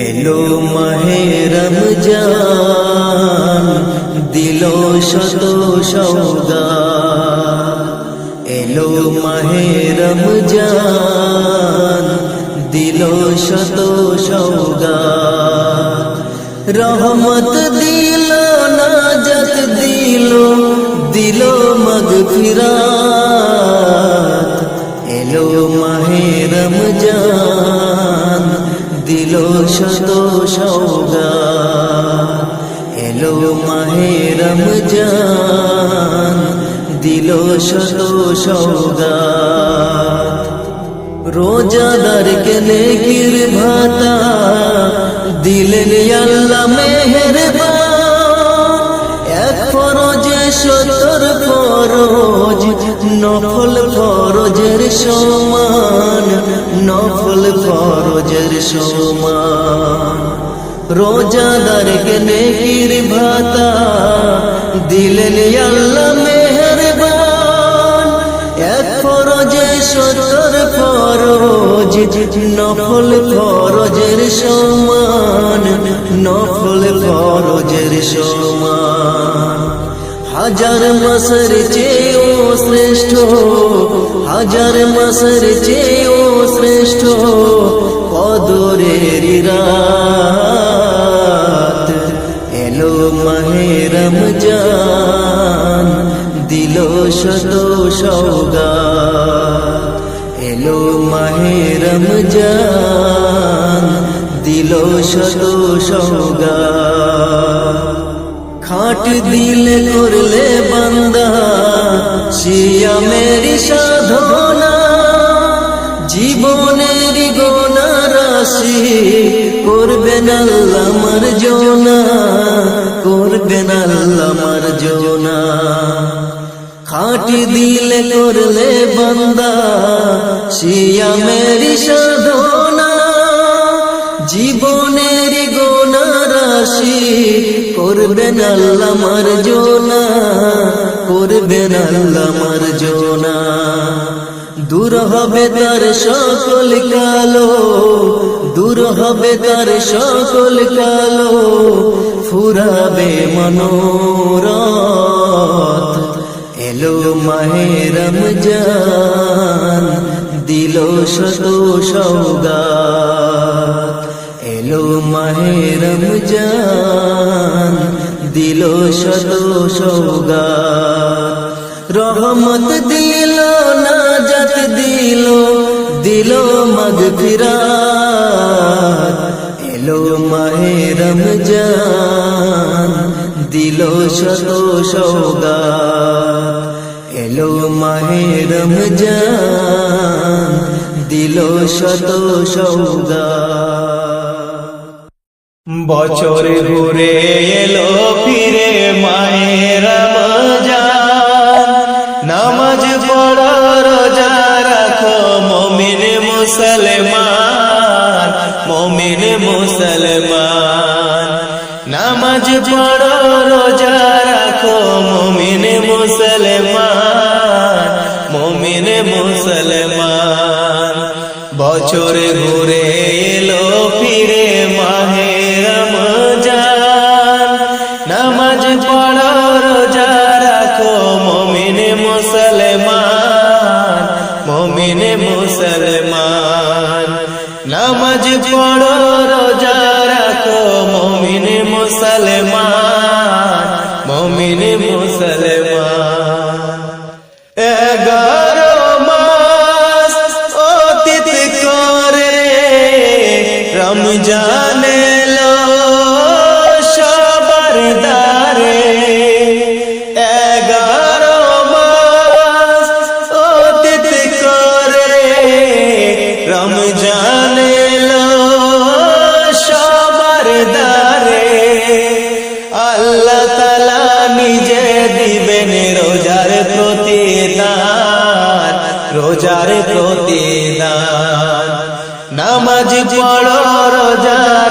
এলো মাহে রমজান দিল শত সৌগা এলো মাহে রমজান দিল শত সৌগা রহমত দিল নাজত দিল দিল মগফিরাত এলো মাহে রমজান দিল শত সৌগা এলো মাহে রমজান, দিল শত সৌগা রোজাদার কে নেকির ভাতা, দিলেন আল্লাহ মেহেরবান। এক ফরজে সত্তর ফরজ, নফল ফরজের সমান। নফল ফরজের সমান। রোজাদার কে নেকির ভাতা দিলেন আল্লাহ মেহেরবান। এক ফরজে সত্তর ফরজ, নফল ফরজের সমান, নফল ফরজের সমান। হাজার মাসের চেয়েও শ্রেষ্ঠ, হাজার মাসের চেয়েও শ্রেষ্ঠ অদরের রাত। এলো মাহে রমজান, দিল শত সৌগা এলো মাহে রমজান, দিল শত সৌগা খাট দিলে করলে বান্দা শিয়া মেরি সাধনা করবেন আল্লাহ মার জোনা করবেন আল্লাহ মার জোনা। খাটি দিলে করলে বান্দা, শিয়া মেরি সাধনা। জীবনের গোনা রাশি করবেন আল্লাহ মার জোনা করবেন আল্লাহ মার জোনা। দূর হবে তার সকল কালো, দূর হবে তার সকল কালো, ফুরাবে মনোরথ। এলো মাহে রমজান, দিল শত সৌগাত এলো মাহে রমজান, দিল শত সৌগাত রহমত দিল দিল দিল মগফিরাত। এলো মাহে রমজান, দিল শত সৌগাত এলো মাহে রমজান, দিল শত সৌগাত বছর ঘুরে এলো ফিরে মায়ের রমজান। নামাজ মুসলমান মমিন মুসলমান। নামাজ পড়ো রোজা রাখো মমিন মুসলমান মমিন মুসলমান। বছরে ঘুরে নামাজ পড়ো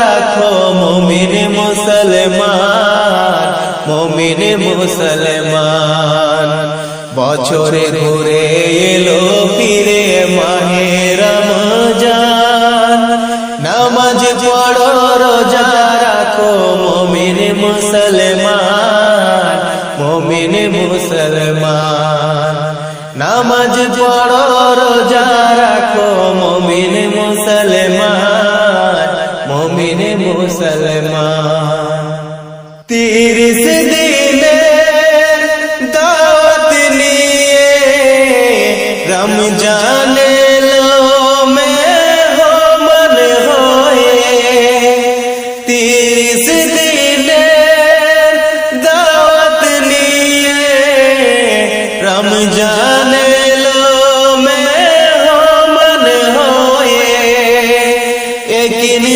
রাখো মমিন মুসলমান। বছরে ঘুরে এলো ফিরে মাহে রমজান। নামাজ পড়ো, রোজা রাখো মমিন মুসলমান মমিন মুসলমান। নামাজ পড়ো তিরিশ দিনে দাওয়াত নিয়ে। রমজান হয়ে।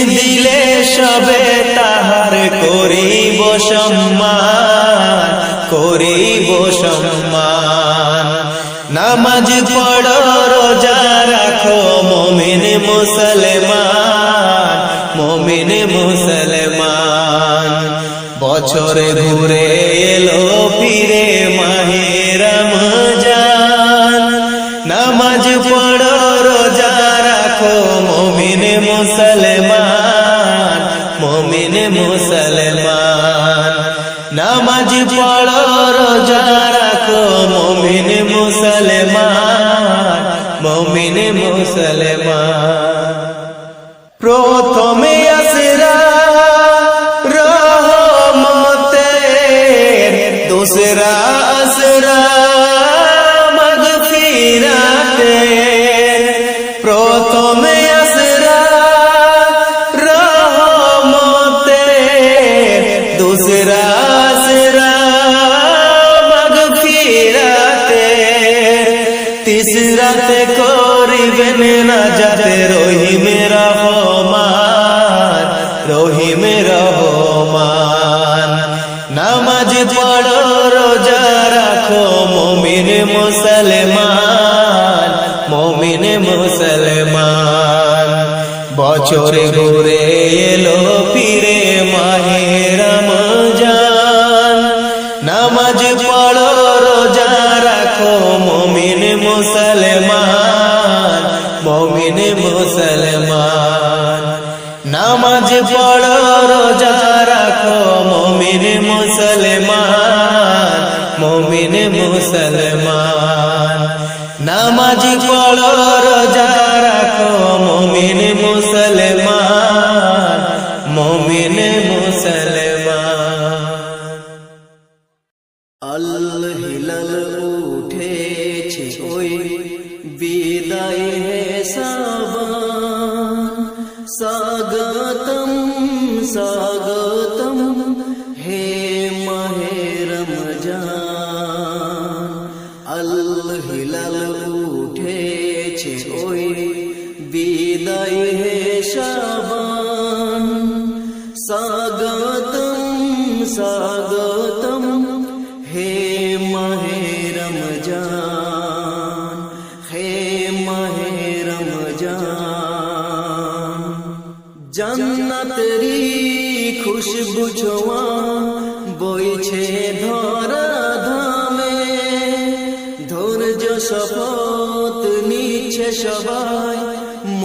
দিলে সবে তাহার করিব সম্মান করিব সম্মান। নামাজ পড়ো, রোজা রাখো, মমিন মুসলমান মমিন মুসলমান। বছরে ঘুরে এলো ফিরে মাহে রমজান। নামাজ পড়ো, রোজা রাখো, মমিন মুসলমান মমিন মুসলমান। নামাজ পড়ো, রোজা রাখো, মমিন মুসলমান মমিন মুসলমান। প্রথমে মুসলমান মমিন মুসলমান। বছরে ঘুরে বিদায় হে সাবান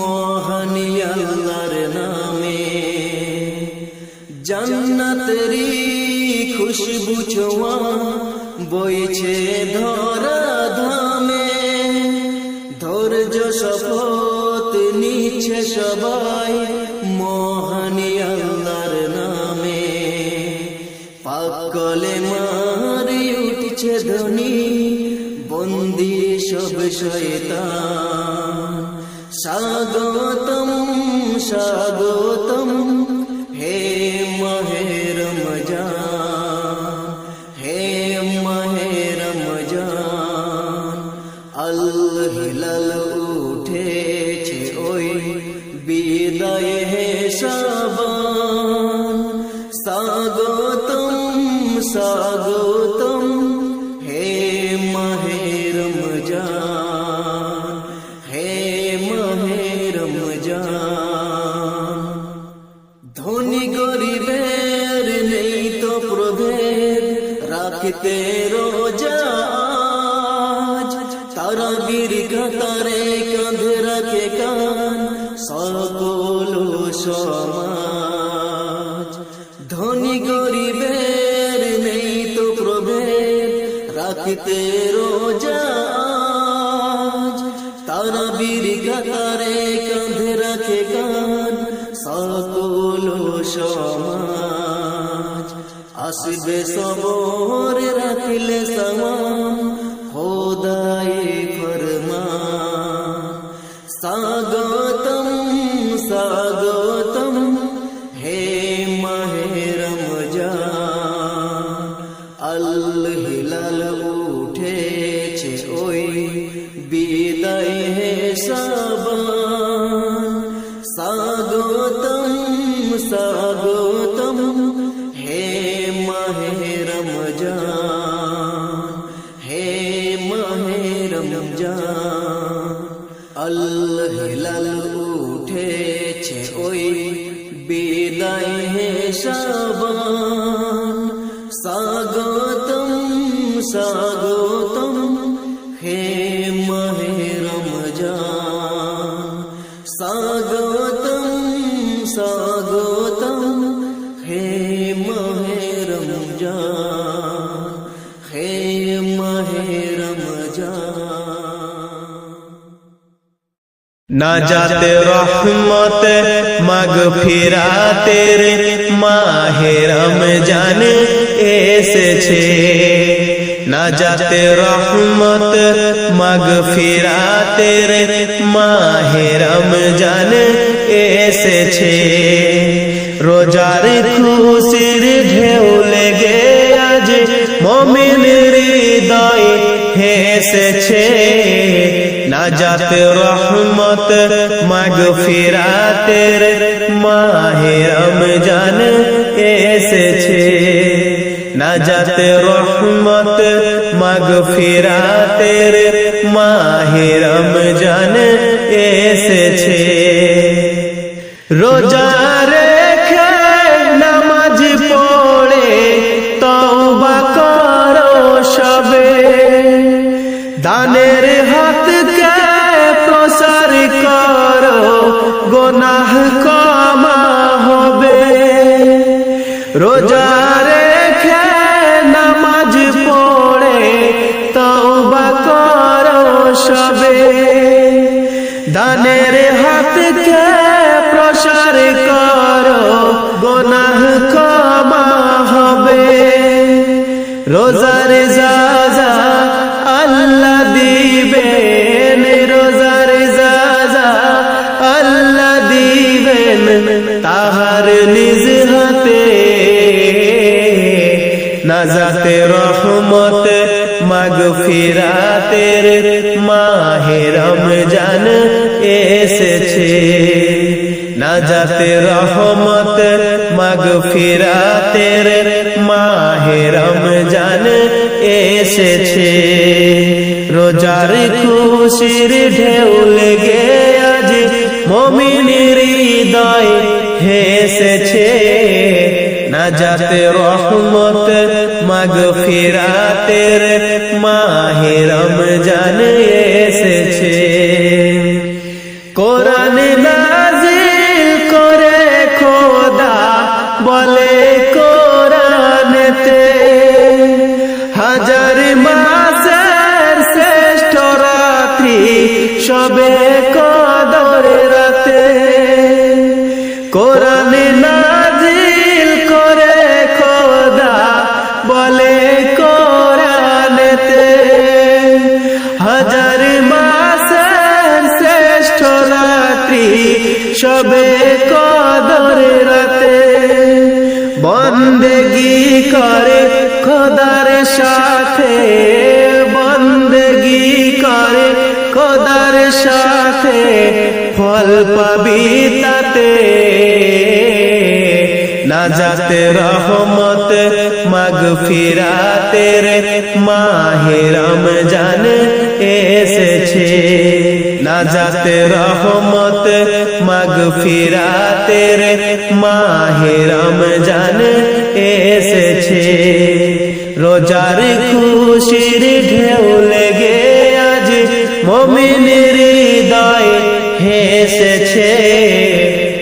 মহানি আল্লাহর নামে। জান্নাতেরি খুশবু ছোঁয়া বইছে ধরা ধামে ধৈর্য শপথ নিচ্ছে সবাই মহানি আল্লাহর নামে। পাকলে মারি উঠছে ধ্বনি বন্দি সব শয়তান। স্বাগতম হে মাহে রমজান হে মাহে রমজান আল হিলাল উঠেছে ওই বিদায় হে সাবান স্বাগতম স্বাগতম আসবে সবর রাখলে সমান খোদায়ে স্বাগতম স্বাগতম হে মাহে রমজান স্বাগতম স্বাগতম হে মাহে রমজান হে মাহে রমজান না যাতে রহমত মগ ফিরা তেরে মাহে রমজান এসেছে। না যাতে রহমত মগ ফিরা তেরে মাহে রমজান এসেছে। রোজার খুশির ঢেউ লেগে আজ মমিন হৃদয় হেসেছে। নাজাত রহমত, মাগফিরাতের মাহে রমজান এসেছে। নাজাত রহমত মাগফিরাতের মাহে রমজান এসেছে। রোজা রেখে নামাজ পড়ে তওবা করো সবে। দানের হাতকে প্রসার করো, গোনাহ কমা হবে। রোজা করো সবে দানের হাতকে প্রসার করো, গোনাহ ক্ষমা হবে। রোজার যাজা আল্লাহ দিবেন, রোজার যাজা আল্লাহ দিবেন, তাহার নিজ হাতে। নাজাতে রহমত মাগফিরাতের মাহে রমজান এসেছে। নাজাতে রহমত মাগফিরাতের মাহে রমজান এসেছে। রোজার খুশির ঢেউ লেগে আজ মমিনের হৃদয় হেসেছে। নাজাতে রহমত মাগফিরাতের মাহে রমজান এসেছে। কোরআন নাজিল করে খোদা বলে কোরআনেতে। হাজার মাসের শ্রেষ্ঠ রাত্রি সবে বন্দেগি করে খোদার সাথে, বন্দেগি করে খোদার সাথে, ফল পাবি তাতে। নাজাতে রহমত মাগফিরাতের মাহে রমজান এসেছে। নাজাতে রহমত মাগফিরাতের মাহে রমজান এসেছে। রোজার খুশির ঢেউ লেগে আজ মমিনের হৃদয় হেসেছে।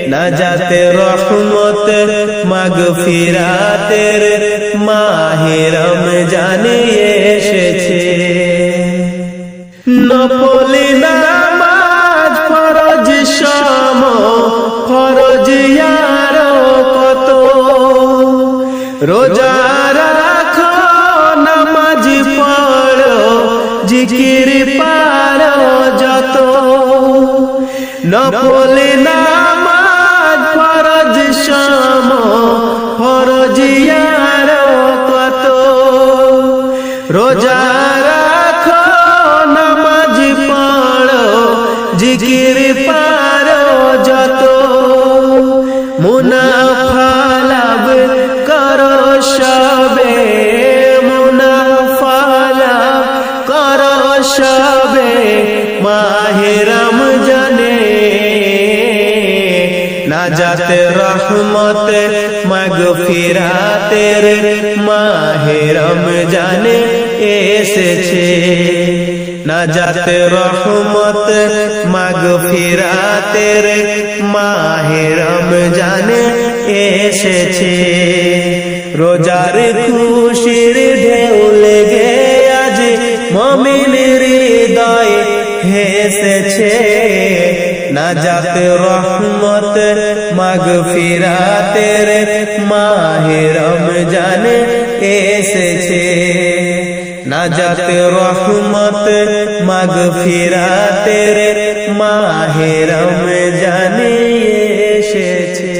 না যাতে রহমত, মাগ ফিরাতের মাহেরম জানে এসেছে। নপলি নামাজ ফরজ ইয়ারো কত? রোজা রাখো, নামাজ পড়ো, জিকির পারো যত। নপলি নামাজ ফরজ সম, ফরজ ইয়ারো কত? রোজা রহমত মগফিরাতের মাহেরম জানে এসেছে। নাজাত রহমত মগফিরাতের মাহেরম জানে এসেছে। রোজার খুশির ঢেউ লেগে আজ মমিনের হৃদয় হেসেছে। নাজাত রহমত, মাগফিরাতের মাহেরম জানে এসেছে। নাজাত রহমত, মাগফিরাতের মাহেরম জানে এসেছে।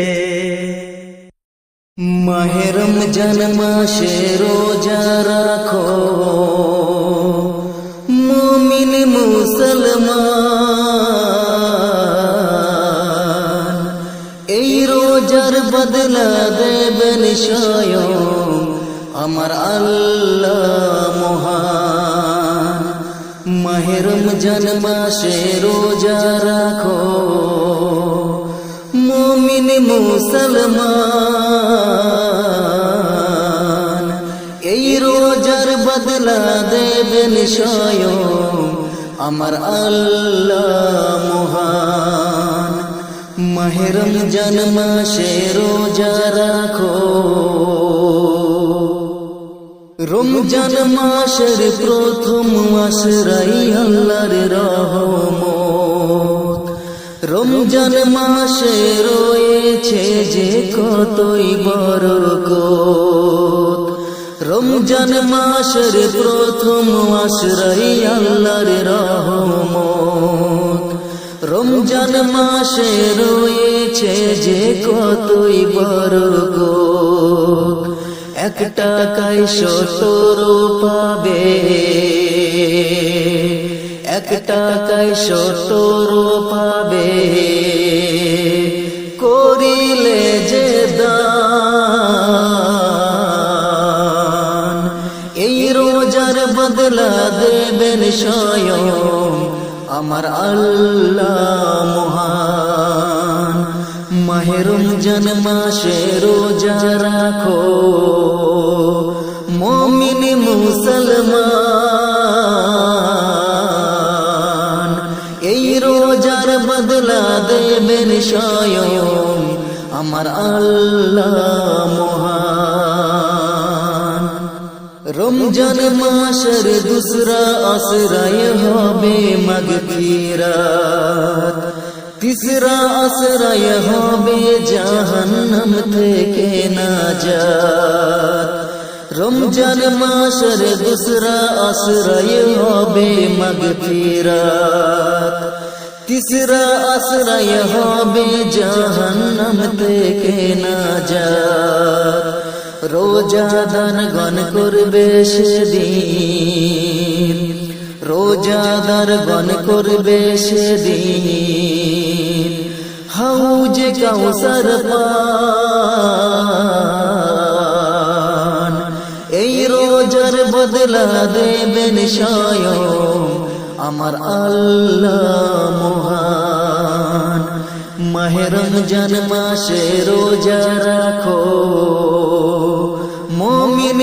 মাহেরম জন্মাসে রোজা রাখো। বদলা দেবেন স্বয়ং আমার আল্লাহ মহান। মাহেরম জন্মাসে রোজা রাখো। মুমিন মুসলমান, এই রোজার বদলা দেবেন স্বয়ং আমার আল্লাহ মহান। মাহেরম জন্মাসে রোজা রাখো। রমজান মাসের প্রথম মাস রাই আল্লাহর রহমত। রমজান মাসে রয়েছে যে কতই বরকত। রমজান মাসের প্রথম মাস রাই আল্লাহর রহমত। রমজান মাসে রয়েছে যে কতই বরকত এক টাকায় সতর পাবে। এক টাকায় সতর পাবে। করিলে যে দান, এই রোজার বদলা দেবেন স্বয়ং আমার আল্লাহ মহান। মাহেরম জন্মাসে রোজা রাখো। মমিন মুসলমান, এই রোজার বদলা দেবেন স্বয়ং। আমার আল্লাহ মহান। রমজান মাসের দুসরা আশ্রয় হবে মগফিরাত। তিসরা আশ্রয় হবে জাহান্নাম থেকে নাজাত। রমজান মাসের দুসরা আশ্রয় হবে মগফিরাত। তিসরা আশ্রয় হবে জাহান্নাম থেকে নাজাত। রোজাদান গণ করবে সেদিন। রোজাদার গণ করবে সেদিন। হাউজে কাউসার পান। এই রোজার বদলা দেবেন স্বয়ং আমার আল্লাহ মহান। মাহেরম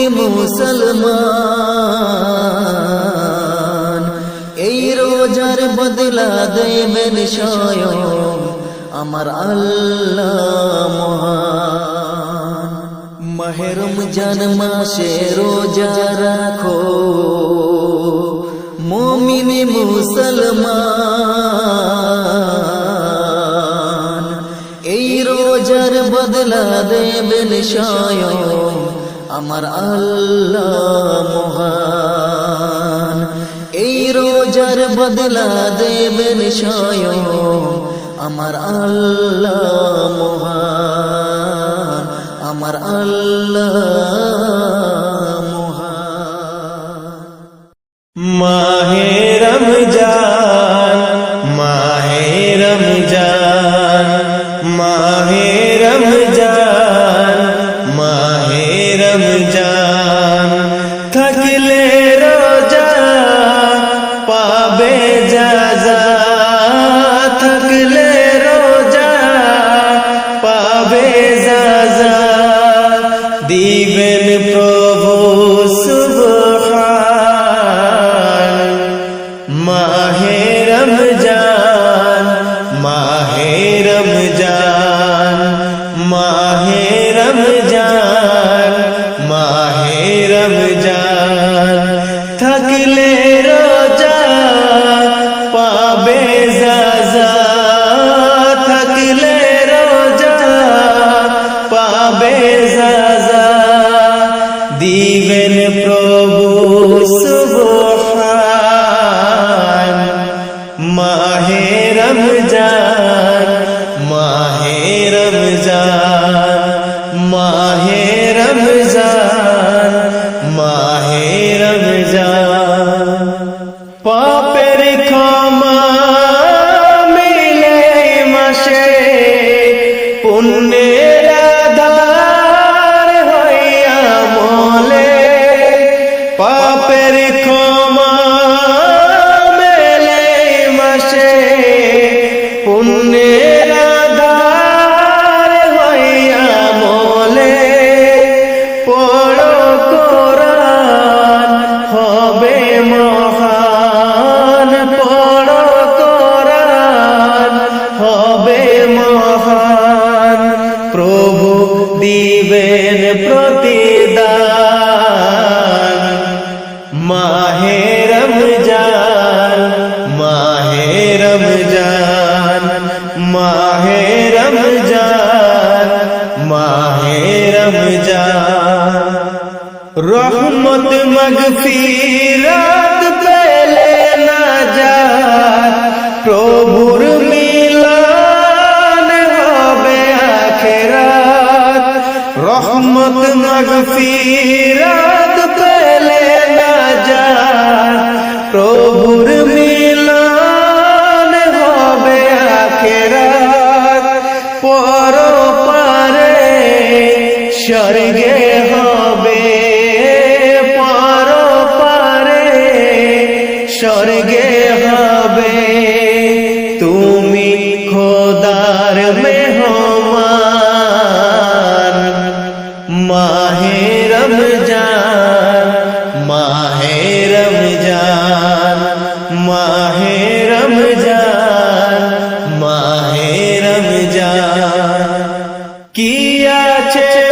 মুসলমান। এই রোজার বদলা দেবেন স্বয়ং আমার আল্লাহ মহেরম জান মাসে রোজা রাখো। মমিন মুসলমান। এই রোজার বদলা দেবেন স্বয়ং আমার আল্লাহ মহান। এই রোজার বদলা দেবেন স্বয়ং আমার আল্লাহ মহান। আমার আল্লাহ লাগিলে কি আছে।